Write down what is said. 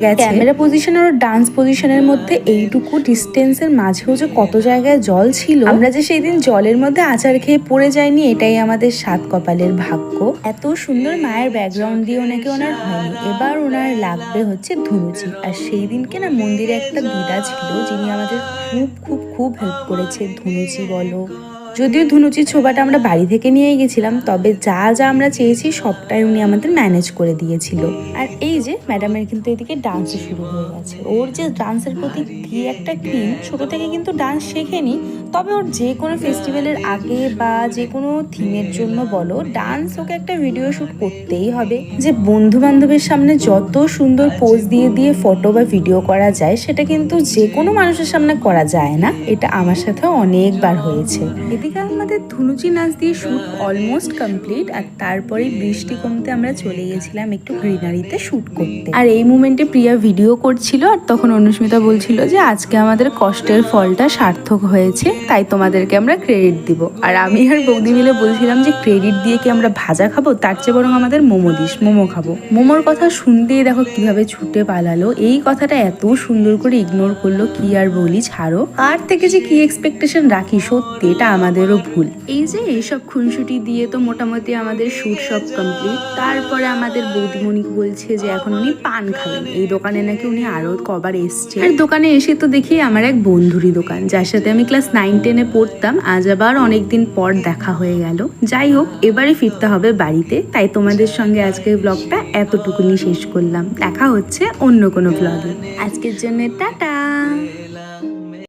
Camera position আর dance পজিশনের মধ্যে এইটুকু ডিস্টেন্সের মাঝেও যে কত জায়গায় জল ছিল, আমরা যে সেই দিন জলের মধ্যে আচার খেয়ে পড়ে যাইনি, এটাই আমাদের সাত কপালের ভাগ্য। এত সুন্দর মায়ের ব্যাকগ্রাউন্ড দিয়ে ওনাকে ওনার হয়নি, এবার ওনার লাগবে হচ্ছে ধুনুচি। আর সেই দিনকে না মন্দিরে একটা দিদা ছিল, যিনি আমাদের খুব খুব খুব হেল্প করেছে, ধুনুচি বলো যদিও ধুনুচির ছোবাটা আমরা বাড়ি থেকে নিয়ে গেছিলাম, তবে যা যা আমরা চেয়েছি সবটাই উনি আমাদের ম্যানেজ করে দিয়েছিল। আর এই যে ম্যাডামের কিন্তু এদিকে ডান্স শুরু হয়ে গেছে। ওর যে ডান্সের প্রতি কি একটা ক্রিম, ছোট থেকে কিন্তু ডান্স শেখেনি, তবে ওর যে কোনো ফেস্টিভ্যালের আগে বা যে কোনো থিমের জন্য বলো ডান্স ওকে একটা ভিডিও শ্যুট করতেই হবে। যে বন্ধু বান্ধবের সামনে যত সুন্দর পোজ দিয়ে দিয়ে ফটো বা ভিডিও করা যায়, সেটা কিন্তু যে কোনো মানুষের সামনে করা যায় না। এটা আমার সাথে অনেকবার হয়েছে। এদিকে আমাদের ধুনুচি নাচ দিয়ে শ্যুট অলমোস্ট কমপ্লিট আর তারপরে বৃষ্টি কমতে আমরা চলে গেছিলাম একটু গ্রিনারিতে শ্যুট করতে। আর এই মুমেন্টে প্রিয়া ভিডিও করছিল আর তখন অনুস্মিতা বলছিল যে আজকে আমাদের কষ্টের ফলটা সার্থক হয়েছে, তাই তোমাদেরকে আমরা ক্রেডিট দিব। আর আমি আর বৌদি মিলে বলছিলাম যে ক্রেডিট দিয়ে কি আমরা ভাজা খাব? তার চেয়ে বরং আমাদের মোমো দিস, মোমো খাব। মোমোর কথা শুনতেই দেখো কীভাবে ছুটে পালালো। এই কথাটা এত সুন্দর করে ইগনোর করল, কি আর বলি ছাড়ো। আর থেকে যে কি এক্সপেকটেশন রাখি সত্যি, এটা আমাদেরও ভুল। এই যে এইসব খুনসুটি দিয়ে তো মোটামুটি আমাদের শুট সব কমপ্লিট তারপরে আমাদের বৌদিমণি বলছে যে এখন উনি পান খাবেন। এই দোকানে নাকি উনি আরও কবার এসছে। আর দোকানে এসে তো দেখি আমার এক বন্ধুরই দোকান যার সাথে আমি ক্লাস নাইন টেনে পড়তাম। আজ আবার অনেকদিন পর দেখা হয়ে গেল। যাই হোক এবারে ফিরতে হবে বাড়িতে। তাই তোমাদের সঙ্গে আজকের ব্লগটা এতটুকুনি শেষ করলাম। দেখা হচ্ছে অন্য কোনো ব্লগে আজকের জন্য টাটা।